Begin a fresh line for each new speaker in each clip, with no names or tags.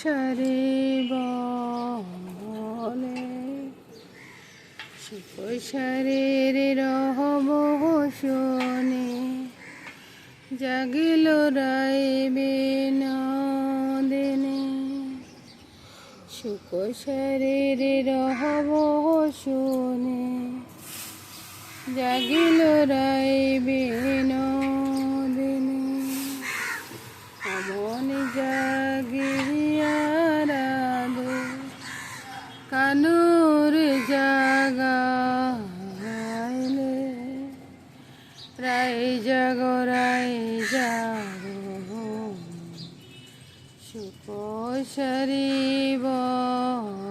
সারে বলে সুকোষারের রহব শোনে জাগিল রাইবে নদেনে সুকোষারের রহব শোনে জাগিল রাইবে নদেনে অমন জাগিয়ারাদে রাই জাগ রাই জাগ সুকোশরী বলে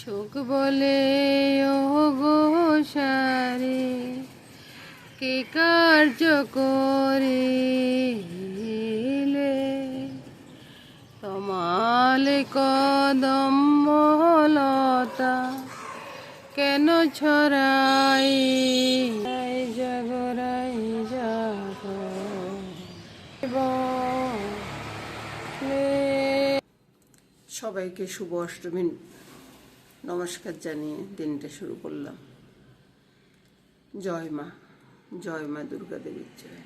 সুখ বলে ও গো সারে, কে কার্য করিলে? তোমাল কদম লতা কেন ছড়াই? জগরাই জাগ। সবাইকে শুভ অষ্টমী। নমস্কার জানিয়ে দিনটা শুরু করলাম। জয় মা জয় মা দুর্গা দেবীর জয়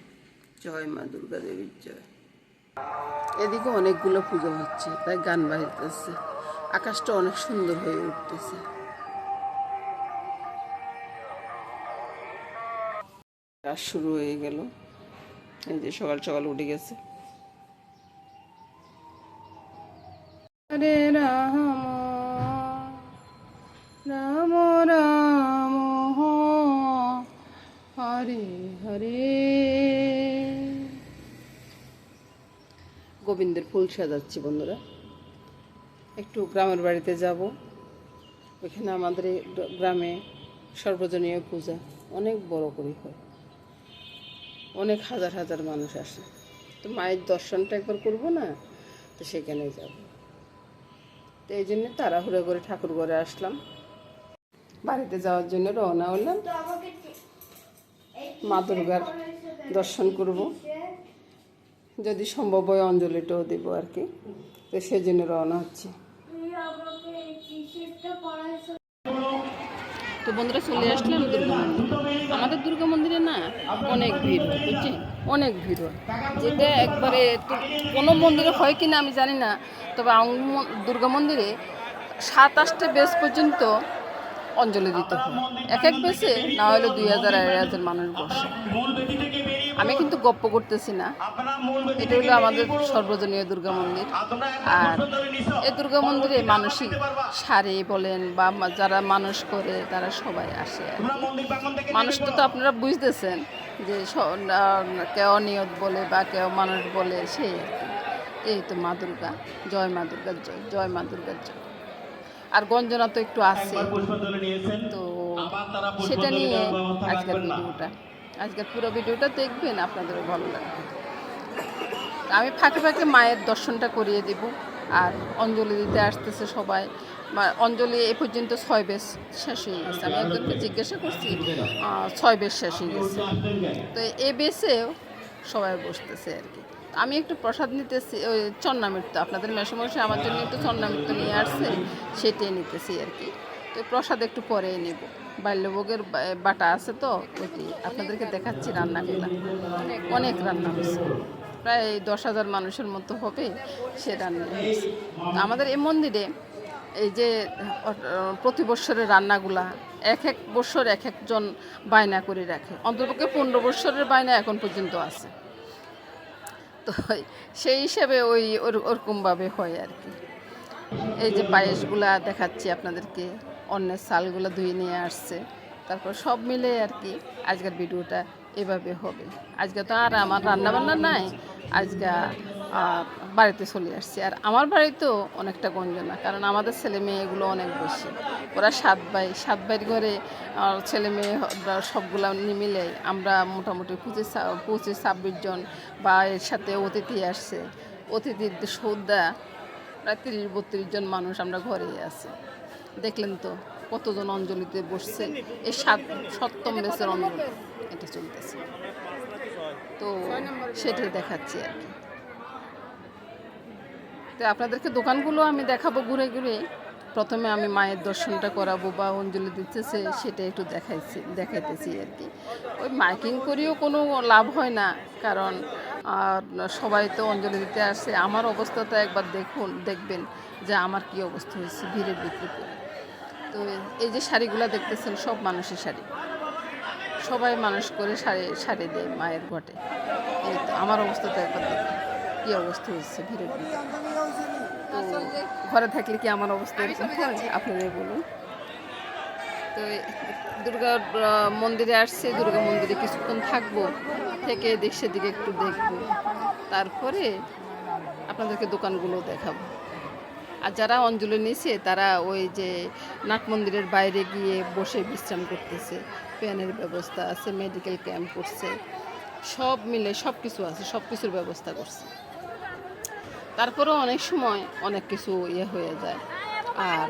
জয় মা দুর্গা দেবীর জয়। এদিকে অনেকগুলো পুজো হচ্ছে, তাই গান বাজতেছে। আকাশটা অনেক সুন্দর হয়ে উঠতেছে। কাজ শুরু হয়ে গেল। এই যে সকাল সকাল উঠে গেছে। হরে রাম রাম রাম হরে হরে। গোবিন্দের ফুল সাজাচ্ছি বন্ধুরা। একটু গ্রামের বাড়িতে যাব। ওইখানে আমাদের গ্রামে সর্বজনীয় পূজা। অনেক বড় করে হয়। অনেক হাজার হাজার মানুষ আসে। তো মায়ের দর্শনটা একবার করব না? তো সেখানে যাব। তো এই জন্য তাড়াহুড়ো করে ঠাকুর ঘরে আসলাম। বাড়িতে যাওয়ার জন্য রওনা হলাম। মা দুর্গার দর্শন করব। যদি সম্ভব হয় অঞ্জলিটাও দেবো আর কি। তো সেই জন্য রওনা হচ্ছে। তো বন্ধুরা চলে আসলাম দুর্গা মন্দির। আমাদের দুর্গা মন্দিরে না অনেক ভিড় বুঝছেন অনেক ভিড় হয়। যেটা একবারে কোনো মন্দিরে হয় কি না আমি জানি না, তবে দুর্গা মন্দিরে সাত আটটা বেস পর্যন্ত অঞ্জলি দিতে হয়। এক এক বেসে না হলে দুই হাজার, আড়াই হাজার মানুষ বসে। আমি কিন্তু গপ্প করতেছি না। এটা হলো আমাদের সর্বজনীয় দুর্গা মন্দির। আর এই দুর্গা মন্দিরে মানুষই সারে বলেন বা যারা মানুষ করে, তারা সবাই আসে মানুষ তো আপনারা বুঝতেছেন যে কেউ নিয়ত বলে বা কেউ মানুষ বলে কি। এই তো মা দুর্গা। জয় মা দুর্গার জয় জয় মা দুর্গার জয়। আর গঞ্জনা তো একটু আছে। তো সেটা নিয়ে আজকের ভিডিওটা। আজকের পুরো ভিডিওটা দেখবেন, আপনাদেরও ভালো লাগবে। আমি ফাঁকে ফাঁকে মায়ের দর্শনটা করিয়ে দেব। আর অঞ্জলি দিতে আসতেছে সবাই। অঞ্জলি এ পর্যন্ত ছয় বেশ শেষ হয়ে গেছে। আমি একজনকে জিজ্ঞাসা করছি ছয় বেশ শেষ হয়ে গেছে। তো এ বেশেও সবাই বসতেছে আর কি। আমি একটু প্রসাদ নিতেছি, ওই চন্নামৃত্য আপনাদের মেসমশাই আমার জন্য একটু চন্নামৃত্য নিয়ে আসছে, সেটাই নিতেছি আর কি। তো প্রসাদ একটু পরেই নেব। বাল্যভোগের বাটা আছে তো, ওইটি। আপনাদেরকে দেখাচ্ছি রান্নাগুলো। অনেক রান্না হয়েছে। প্রায় দশ হাজার মানুষের মতো হবে সে রান্না হয়েছে। আমাদের এই মন্দিরে এই যে প্রতি বৎসরের রান্নাগুলা এক এক বৎসর এক একজন বায়না করে রাখে। অন্ততপক্ষে পনেরো বৎসরের বায়না এখন পর্যন্ত আছে। তো সেই হিসাবে ওই, ওর- ওরকমভাবে হয় আর কি। এই যে পায়েসগুলা দেখাচ্ছি আপনাদেরকে। অন্যের চালগুলো ধুয়ে নিয়ে আসছে। তারপর সব মিলে আর কি আজকের ভিডিওটা এভাবে হবে। আজকে তো আর আমার রান্না বান্না নাই, আজকে বাড়িতে চলে আসছি। আর আমার বাড়িতেও অনেকটা গঞ্জনা, কারণ আমাদের ছেলে মেয়েগুলো অনেক বেশি। ওরা সাত ভাই, সাত ভাইয়ের ঘরে ছেলে মেয়ে সবগুলো মিলে আমরা মোটামুটি পঁচিশ পঁচিশ, ছাব্বিশ জন বা এর সাথে অতিথি আসছে। অতিথির সৌদা প্রায় তিরিশ, বত্রিশ জন মানুষ আমরা ঘরেই আছি। দেখলেন তো, কতজন অঞ্জলিতে বসছে। এই সাত, সপ্তম বেসের অঞ্জলি। এটা চলতেছে। তো সেটাই দেখাচ্ছি আর কি। তো আপনাদেরকে দোকানগুলো আমি দেখাবো ঘুরে ঘুরে। প্রথমে আমি মায়ের দর্শনটা করাবো বা অঞ্জলি দিতেছে, সেটা একটু দেখাইছি, দেখাইতেছি আর কি। ওই মাইকিং করেও কোনো লাভ হয় না, কারণ, আর সবাই তো অঞ্জলি দিতে আসে। আমার অবস্থাটা একবার দেখুন, দেখবেন যে আমার কি অবস্থা হয়েছে, ভিড়ের বিক্রি করে তো এই যে শাড়িগুলো দেখতেছেন সব মানুষের শাড়ি। সবাই মানুষ করে শাড়ি শাড়ি দেয় মায়ের ঘটে। এই তো আমার অবস্থা তো একবার কী অবস্থা হচ্ছে ভিড়ের তো ঘরে থাকলে কি আমার অবস্থা এরকম? হয় বলুন। তো দুর্গা মন্দিরে আসছে দুর্গা মন্দিরে কিছুক্ষণ থাকব থেকে এদিক সেদিকে একটু দেখব। তারপরে আপনাদেরকে দোকানগুলো দেখাবো। আর যারা অঞ্জলি নিয়েছে তারা ওই যে নাট মন্দিরের বাইরে গিয়ে বসে বিশ্রাম করতেছে। ফ্যানের ব্যবস্থা আছে মেডিকেল ক্যাম্প করছে। সব মিলে সব কিছু আছে, সব কিছুর ব্যবস্থা করছে। তারপরেও অনেক সময় অনেক কিছু ইয়ে হয়ে যায়। আর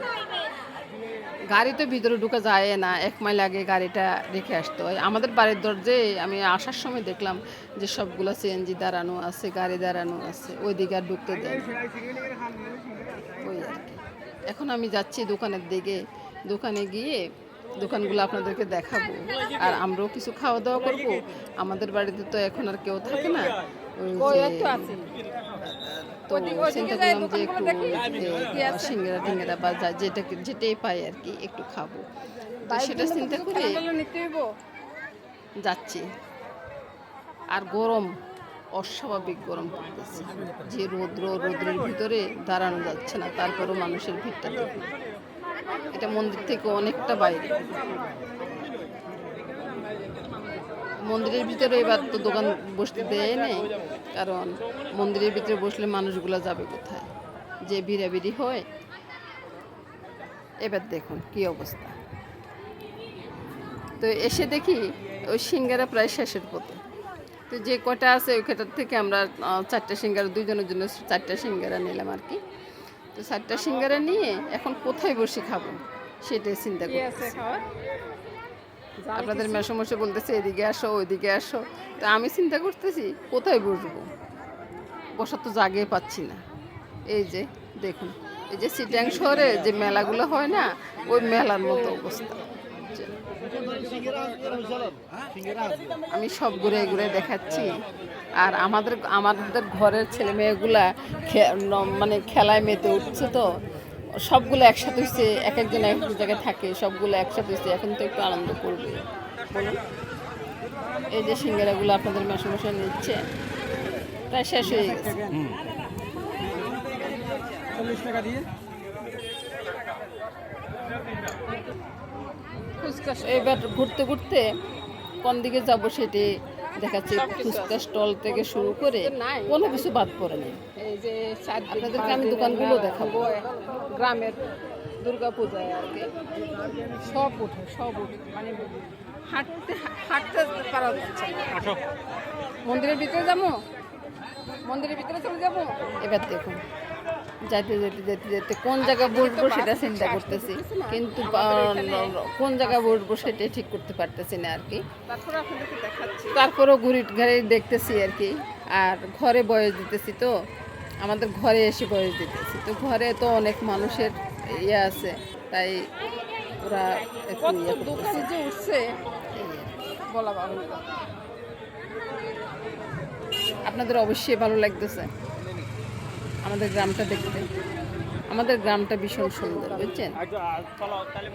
গাড়ি তো ভিতরে ঢুকা যায় না, এক মাইল আগে গাড়িটা রেখে আসতে হয়। আমাদের বাড়ির দরজে আমি আসার সময় দেখলাম যে সবগুলো সিএনজি দাঁড়ানো আছে, গাড়ি দাঁড়ানো আছে ওই দিকে আর ঢুকতে দেয় এখন আমি যাচ্ছি দোকানের দিকে। দোকানে গিয়ে দোকানগুলো আপনাদেরকে দেখাবো। আর আমরাও কিছু খাওয়া দাওয়া করব। আমাদের বাড়িতে তো এখন আর কেউ থাকে না। তো চিন্তা করলাম যে একটু সিঙ্গারা টিঙ্গারা বা যা যেটা যেটাই পাই আর কি একটু খাব। তো সেটা চিন্তা করে যাচ্ছি। আর গরম। অস্বাভাবিক গরম পড়তেছে। যে রৌদ্র রৌদ্রের ভিতরে দাঁড়ানো যাচ্ছে না, তারপরও মানুষের ভিড়টা দেখুন। এটা মন্দির থেকে অনেকটা বাইরে। মন্দিরের ভিতরে এবার তো দোকান বসতে দেয় নেই, কারণ মন্দিরের ভিতরে বসলে মানুষগুলো যাবে কোথায়? যে ভিড়াভিড়ি হয়, এবার দেখুন কি অবস্থা। তো এসে দেখি, ওই সিঙ্গারা প্রায় শেষের পথে। তো যে কটা আছে ওই কটার থেকে আমরা চারটা সিঙ্গারা দুজনের জন্য চারটা সিঙ্গারা নিলাম আর কি। তো চারটা সিঙ্গারা নিয়ে এখন কোথায় বসে খাব সেটাই চিন্তা করছি আপনাদের মেসমশে বলতেছে এদিকে আসো ওইদিকে আসো। তো আমি চিন্তা করতেছি কোথায় বসবো? বসার তো জাগে পাচ্ছি না। এই যে দেখুন এই যে সিটাং শহরে যে মেলাগুলো হয় না ওই মেলার মতো অবস্থা। আমি সব ঘুরে ঘুরে দেখাচ্ছি। আর আমাদের আমাদের ঘরের ছেলে মেয়েগুলা খে- ন- মানে খেলায় মেতে উঠছে তো। সবগুলো একসাথে হচ্ছে এক একজন এক এক জায়গায় থাকে সবগুলো একসাথে হচ্ছে এখন তো একটু আনন্দ করবে। বলুন এই যে সিঙ্গারাগুলো আপনাদের মাসে মাসে নিচ্ছে। প্রায় শেষ হয়ে গেছে। ফুচকা এবার ঘুরতে ঘুরতে কোন দিকে যাব সেটি দেখাচ্ছে। ফুচকা স্টল থেকে শুরু করে কোনো কিছু বাদ পড়ে নেই।
এই যে
আপনাদেরকে আমি দোকানগুলো দেখাবো।
গ্রামের দুর্গা পূজায় আর কি। সব উঠে সব উঠে। মানে হাঁটতে হাঁটতে পারা যাচ্ছে মন্দিরের ভিতরে যাব? মন্দিরের ভিতরে চলে যাব?
এবার দেখুন। যেতে যেতে যেতে যেতে কোন জায়গায় বসবো সেটা চিন্তা করতেছি। কিন্তু কোন জায়গায় বসবো সেটাই ঠিক করতে পারতেছি না আর কি তারপরেও ঘুরি ঘাড়ি দেখতেছি আর কি আর ঘরে বয়স দিতেছি তো আমাদের ঘরে এসে বয়স দিতেছি। তো ঘরে তো অনেক মানুষের ইয়ে আছে তাই ওরা ইয়ে
দোকানে যে উঠছে। বলা
আপনাদের অবশ্যই ভালো লাগতেছে। আমাদের গ্রামটা দেখতে। আমাদের গ্রামটা ভীষণ সুন্দর, বুঝছেন?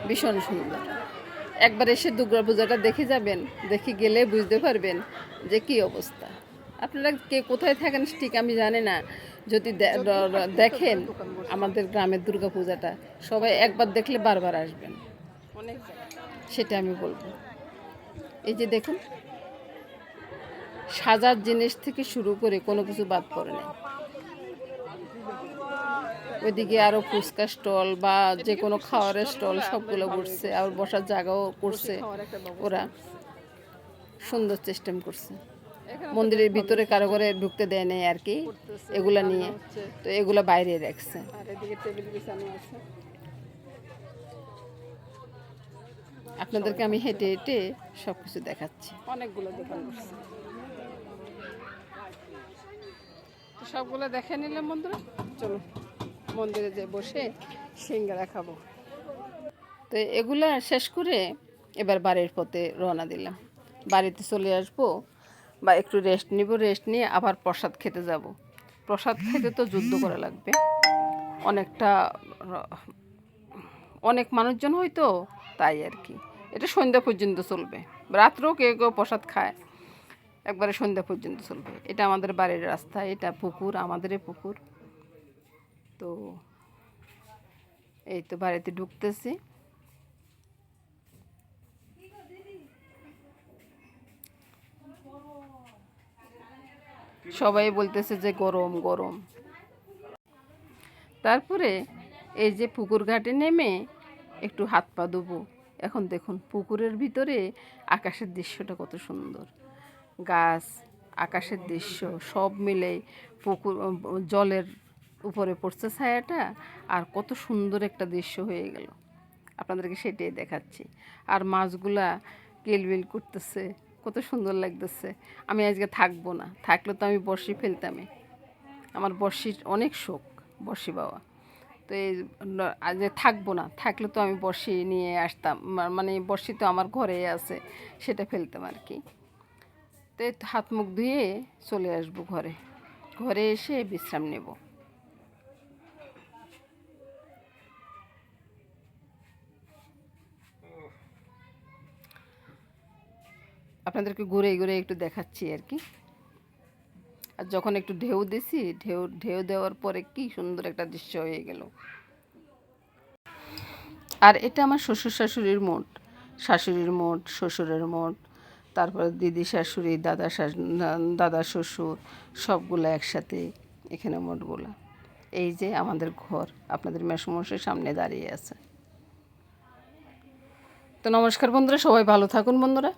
ভীষণ সুন্দর। একবার এসে দুর্গা পূজাটা দেখে যাবেন, দেখে গেলে বুঝতে পারবেন যে কি অবস্থা। আপনারা কে কোথায় থাকেন ঠিক আমি জানি না। যদি দেখেন আমাদের গ্রামের দুর্গা পূজাটা, সবাই একবার দেখলে বারবার আসবেন। সেটা আমি বলব। এই যে দেখুন, সাজার জিনিস থেকে শুরু করে কোনো কিছু বাদ পড়ে নেই। ওইদিকে আরও ফুচকা স্টল বা যে কোনো খাওয়ারের স্টল সবগুলো বসছে আর বসার জায়গাও করছে ওরা। সুন্দর সিস্টেম করছে। মন্দিরের ভিতরে কারও করে ঢুকতে দেয় নেই আর কি, এগুলা নিয়ে। তো এগুলা বাইরে রাখছে
আর
আপনাদেরকে আমি হেঁটে হেঁটে সব কিছু দেখাচ্ছি।
অনেকগুলো দোকান সবগুলো দেখে নিলাম বন্ধুরা? চলো মন্দিরে যে বসে সিঙ্গারা খাব।
তো এগুলা শেষ করে এবার বাড়ির পথে রওনা দিলাম। বাড়িতে চলে আসব বা একটু রেস্ট নিব রেস্ট নিয়ে আবার প্রসাদ খেতে যাব। প্রসাদ খেতে তো যুদ্ধ করা লাগবে। অনেকটা অনেক মানুষজন হয়তো তাই আর কি। এটা সন্ধ্যা পর্যন্ত চলবে। রাত্রেও কেউ কেউ প্রসাদ খায়। একবারে সন্ধ্যা পর্যন্ত চলবে। এটা আমাদের বাড়ির রাস্তা, এটা পুকুর, আমাদেরই পুকুর। তো এই তো বাড়িতে ঢুকতেছি। সবাই বলতেছে যে গরম গরম। তারপরে এই যে পুকুর ঘাটে নেমে একটু হাত পা ধোবো। এখন দেখুন পুকুরের ভিতরে আকাশের দৃশ্যটা কত সুন্দর। গাছ, আকাশের দৃশ্য, সব মিলে পুকুর, জলের উপরে পড়ছে ছায়াটা, আর কত সুন্দর একটা দৃশ্য হয়ে গেল। আপনাদেরকে সেটাই দেখাচ্ছি। আর মাছগুলা কিলবিল করতেছে, কত সুন্দর লাগতেছে। আমি আজকে থাকব না, থাকলে তো আমি বর্ষি ফেলতামই। আমার বর্ষির অনেক শোক বর্ষি বাবা তো এই আজ থাকব না, থাকলে তো আমি বর্ষি নিয়ে আসতাম মানে বর্ষি তো আমার ঘরে আছে, সেটা ফেলতাম আর কি। তো হাত মুখ ধুয়ে চলে আসব ঘরে। ঘরে এসে বিশ্রাম নেব। আপনাদেরকে ঘুরে ঘুরে একটু দেখাচ্ছি আর কি। আর যখন একটু ঢেউ দিছি, ঢেউ ঢেউ দেওয়ার পরে কি সুন্দর একটা দৃশ্য হয়ে গেল। আর এটা আমার শ্বশুর শাশুড়ির মোট শাশুড়ির মোট শ্বশুরের মোট তারপরে দিদি শাশুড়ি, দাদা দাদা শ্বশুর, সবগুলো একসাথে এখানে মোটগুলো এই যে আমাদের ঘর, আপনাদের মেসমশের সামনে দাঁড়িয়ে আছে। তো নমস্কার বন্ধুরা, সবাই ভালো থাকুন বন্ধুরা।